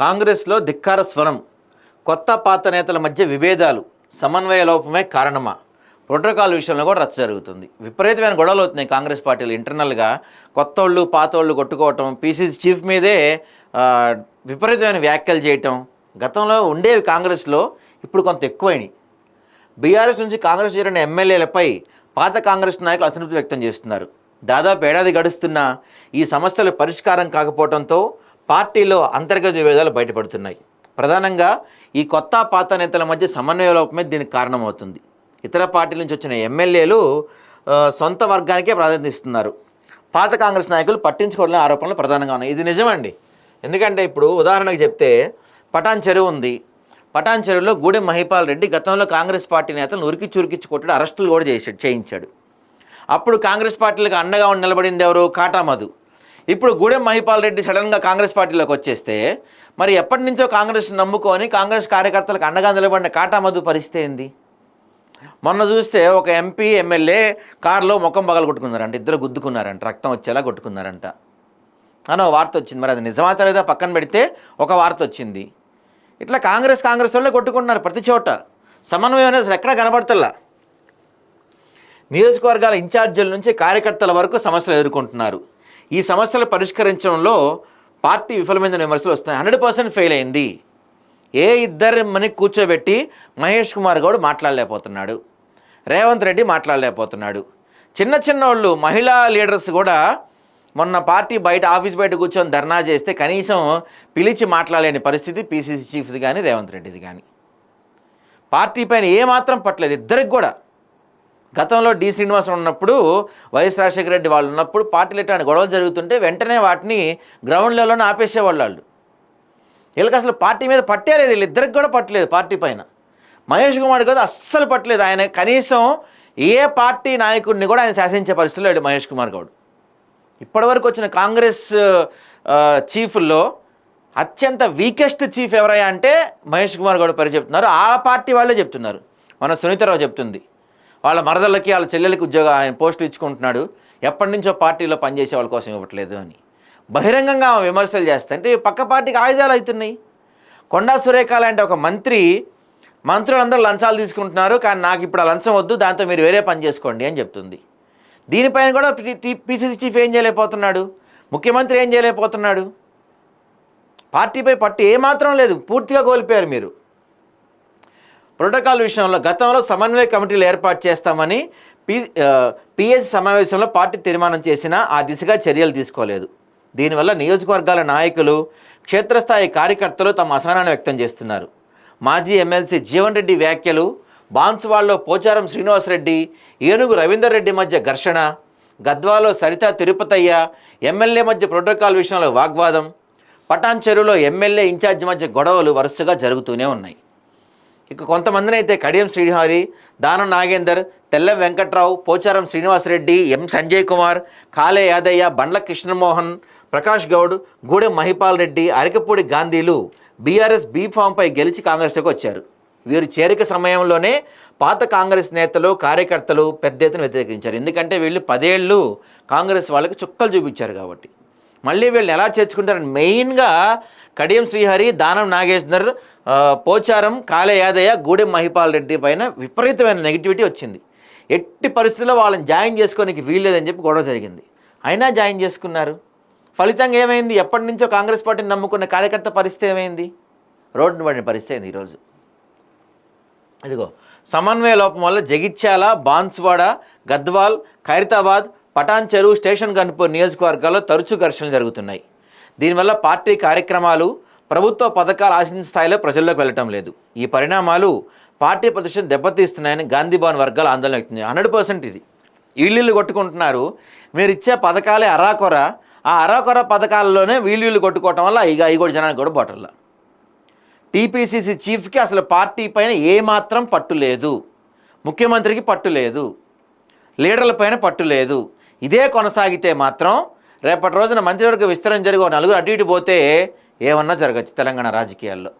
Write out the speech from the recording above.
కాంగ్రెస్లో ధిక్కార స్వరం కొత్త పాత నేతల మధ్య విభేదాలు సమన్వయ లోపమే కారణమా? ప్రోటోకాల్ విషయంలో కూడా రచ్చ జరుగుతుంది. విపరీతమైన గొడవలు అవుతున్నాయి కాంగ్రెస్ పార్టీలు ఇంటర్నల్గా. కొత్త వాళ్ళు పాత వాళ్ళు కొట్టుకోవటం పీసీసీ చీఫ్ మీదే విపరీతమైన వ్యాఖ్యలు చేయటం గతంలో ఉండేవి కాంగ్రెస్లో ఇప్పుడు కొంత ఎక్కువైనాయి. బీఆర్ఎస్ నుంచి కాంగ్రెస్ చేరిన ఎమ్మెల్యేలపై పాత కాంగ్రెస్ నాయకులు అతృప్తి వ్యక్తం చేస్తున్నారు. దాదాపు ఏడాది గడుస్తున్నా ఈ సమస్యలు పరిష్కారం కాకపోవడంతో పార్టీలో అంతర్గత విభేదాలు బయటపడుతున్నాయి. ప్రధానంగా ఈ కొత్త పాత నేతల మధ్య సమన్వయ లోపమే దీనికి కారణమవుతుంది. ఇతర పార్టీల నుంచి వచ్చిన ఎమ్మెల్యేలు సొంత వర్గానికే ప్రాధాన్యత ఇస్తున్నారు పాత కాంగ్రెస్ నాయకులు పట్టించుకోవడం ఆరోపణలు ప్రధానంగా ఉన్నాయి. ఇది నిజమండి. ఎందుకంటే ఇప్పుడు ఉదాహరణకు చెప్తే పటాన్ చెరువు ఉంది. పటాన్ చెరువులో గూడెం మహిపాల్ రెడ్డి గతంలో కాంగ్రెస్ పార్టీ నేతలను ఉరికి చురికిచ్చి కొట్టాడు అరెస్టులు కూడా చేశాడు చేయించాడు. అప్పుడు కాంగ్రెస్ పార్టీలకు అండగా ఉండి నిలబడింది ఎవరు? కాటా మధు ఇప్పుడు గూడెం మహిపాల్ రెడ్డి సడన్గా కాంగ్రెస్ పార్టీలోకి వచ్చేస్తే మరి ఎప్పటి నుంచో కాంగ్రెస్ నమ్ముకొని కాంగ్రెస్ కార్యకర్తలకు అండగా నిలబడిన కాటా మధు పరిస్థితి ఏంది? మొన్న చూస్తే ఒక ఎంపీ ఎమ్మెల్యే కారులో ముఖం పగలు కొట్టుకున్నారంట ఇద్దరు గుద్దుకున్నారంట రక్తం వచ్చేలా కొట్టుకున్నారంట. అని ఒక వార్త వచ్చింది మరి అది నిజమా లేదా పక్కన పెడితే ఒక వార్త వచ్చింది. ఇట్లా కాంగ్రెస్ కాంగ్రెస్ వాళ్ళే కొట్టుకుంటున్నారు ప్రతి చోట. సమన్వయం అనేది అసలు ఎక్కడా కనబడతల్లా నియోజకవర్గాల ఇన్ఛార్జీల నుంచి కార్యకర్తల వరకు సమస్యలు ఎదుర్కొంటున్నారు. ఈ సమస్యలు పరిష్కరించడంలో పార్టీ విఫలమైన విమర్శలు వస్తున్నాయి. హండ్రెడ్ పర్సెంట్ ఫెయిల్ అయింది. ఏ ఇద్దరు మని కూర్చోబెట్టి మహేష్ కుమార్ గౌడ్ మాట్లాడలేకపోతున్నాడు. రేవంత్ రెడ్డి మాట్లాడలేకపోతున్నాడు. చిన్న చిన్న వాళ్ళు మహిళా లీడర్స్ కూడా మొన్న పార్టీ బయట ఆఫీస్ బయట కూర్చొని ధర్నా చేస్తే కనీసం పిలిచి మాట్లాడలేని పరిస్థితి పీసీసీ చీఫ్ది కానీ రేవంత్ రెడ్డిది కానీ పార్టీ పైన ఏమాత్రం పట్టలేదు. ఇద్దరికి కూడా గతంలో డి శ్రీనివాసన్ ఉన్నప్పుడు వైఎస్ రాజశేఖర రెడ్డి వాళ్ళు ఉన్నప్పుడు పార్టీలు ఇట్లాంటి గొడవలు జరుగుతుంటే వెంటనే వాటిని గ్రౌండ్ లెవెల్లోనే ఆపేసేవాళ్ళు వాళ్ళు. వీళ్ళకి అసలు పార్టీ మీద పట్టేలేదు వీళ్ళిద్దరికి కూడా పట్టలేదు పార్టీ పైన. మహేష్ కుమార్ కదా అస్సలు పట్టలేదు. ఆయన కనీసం ఏ పార్టీ నాయకుడిని కూడా ఆయన శాసించే పరిస్థితిలో లేడు మహేష్ కుమార్ గౌడ్. ఇప్పటివరకు వచ్చిన కాంగ్రెస్ చీఫ్లో చీఫ్ల్లో అత్యంత వీకెస్ట్ చీఫ్ ఎవరయ్యా అంటే మహేష్ కుమార్ గౌడ్ పేరు చెప్తున్నారు. ఆ పార్టీ వాళ్ళే చెప్తున్నారు. మన సునీతారావు చెప్తుంది. వాళ్ళ మరదళ్ళకి వాళ్ళ చెల్లెలకి ఉద్యోగం ఆయన పోస్టులు ఇచ్చుకుంటున్నాడు. ఎప్పటి నుంచో పార్టీలో పనిచేసే వాళ్ళ కోసం ఇవ్వట్లేదు అని. బహిరంగంగా ఆమె విమర్శలు చేస్తుంటే పక్క పార్టీకి ఆయుధాలు అవుతున్నాయి. కొండా సురేఖ లాంటి ఒక మంత్రి మంత్రులందరూ లంచాలు తీసుకుంటున్నారు కానీ నాకు ఇప్పుడు ఆ లంచం వద్దు దాంతో మీరు వేరే పని చేసుకోండి అని చెప్తుంది. దీనిపైన కూడా పీసీసీ చీఫ్ ఏం చేయలేకపోతున్నాడు? ముఖ్యమంత్రి ఏం చేయలేకపోతున్నాడు? పార్టీపై పట్టు ఏమాత్రం లేదు పూర్తిగా కోల్పోయారు మీరు. ప్రోటోకాల్ విషయంలో గతంలో సమన్వయ కమిటీలు ఏర్పాటు చేస్తామని పి పిఎస్ సమావేశంలో పార్టీ తీర్మానం చేసినా ఆ దిశగా చర్యలు తీసుకోలేదు. దీనివల్ల నియోజకవర్గాల నాయకులు క్షేత్రస్థాయి కార్యకర్తలు తమ అసహనాన్ని వ్యక్తం చేస్తున్నారు. మాజీ ఎమ్మెల్సీ జీవన్ రెడ్డి వ్యాఖ్యలు బాన్సువాడలో పోచారం శ్రీనివాసరెడ్డి ఏనుగు రవీందర్ రెడ్డి మధ్య ఘర్షణ గద్వాలో సరిత తిరుపతయ్య ఎమ్మెల్యే మధ్య ప్రోటోకాల్ విషయంలో వాగ్వాదం పటాన్ చెరువులో ఎమ్మెల్యే ఇన్ఛార్జ్ మధ్య గొడవలు వరుసగా జరుగుతూనే ఉన్నాయి. ఇక కొంతమందిని అయితే కడియం శ్రీహరి దానం నాగేందర్ తెల్ల వెంకట్రావు పోచారం శ్రీనివాసరెడ్డి ఎం సంజయ్ కుమార్ కాలే యాదయ్య బండ్ల కృష్ణమోహన్ ప్రకాష్ గౌడ్ గూడెం మహిపాల్ రెడ్డి అరకపూడి గాంధీలు బీఆర్ఎస్ బీ ఫామ్పై గెలిచి కాంగ్రెస్లోకి వచ్చారు. వీరు చేరిక సమయంలోనే పాత కాంగ్రెస్ నేతలు కార్యకర్తలు పెద్ద ఎత్తున వ్యతిరేకించారు. ఎందుకంటే వీళ్ళు పదేళ్ళు కాంగ్రెస్ వాళ్ళకి చుక్కలు చూపించారు కాబట్టి. మళ్ళీ వీళ్ళని ఎలా చేర్చుకుంటారని మెయిన్గా కడియం శ్రీహరి దానం నాగేశ్వర్ పోచారం కాలే యాదయ్య గూడెం మహిపాల్ రెడ్డి పైన విపరీతమైన నెగిటివిటీ వచ్చింది. ఎట్టి పరిస్థితుల్లో వాళ్ళని జాయిన్ చేసుకోనికి వీల్లేదని చెప్పి గొడవ జరిగింది. అయినా జాయిన్ చేసుకున్నారు. ఫలితంగా ఏమైంది? ఎప్పటి నుంచో కాంగ్రెస్ పార్టీని నమ్ముకున్న కార్యకర్త పరిస్థితి ఏమైంది? రోడ్డును పడిన పరిస్థితి అయింది ఈరోజు? ఇదిగో సమన్వయ లోపం వల్ల జగిత్యాల బాన్స్వాడ గద్వాల్ ఖైరతాబాద్ పటాన్ చెరువు స్టేషన్ గన్పూర్ నియోజకవర్గాల్లో తరచూ ఘర్షణలు జరుగుతున్నాయి. దీనివల్ల పార్టీ కార్యక్రమాలు ప్రభుత్వ పథకాలు ఆశించిన స్థాయిలో ప్రజల్లోకి వెళ్ళటం లేదు. ఈ పరిణామాలు పార్టీ ప్రతిష్టను దెబ్బతీస్తున్నాయని గాంధీభవన్ వర్గాలు ఆందోళన వ్యక్తం హండ్రెడ్ పర్సెంట్ ఇది. వీళ్ళు కొట్టుకుంటున్నారు. మీరు ఇచ్చే పథకాలే అరాకొర. ఆ అరాకొర పథకాలలోనే వీళ్ళు కొట్టుకోవటం వల్ల ఇక అవి కూడా జనానికి కూడా బోటల్లా టీపీసీసీ చీఫ్కి అసలు పార్టీ పైన ఏమాత్రం పట్టు లేదు. ముఖ్యమంత్రికి పట్టు లేదు. లీడర్ల పైన పట్టు లేదు. ఇదే కొనసాగితే మాత్రం రేపటి రోజున మంత్రివర్గ విస్తరణ జరిగి నలుగురు అటు ఇటు పోతే ఏమన్నా జరగచ్చు తెలంగాణ రాజకీయాల్లో.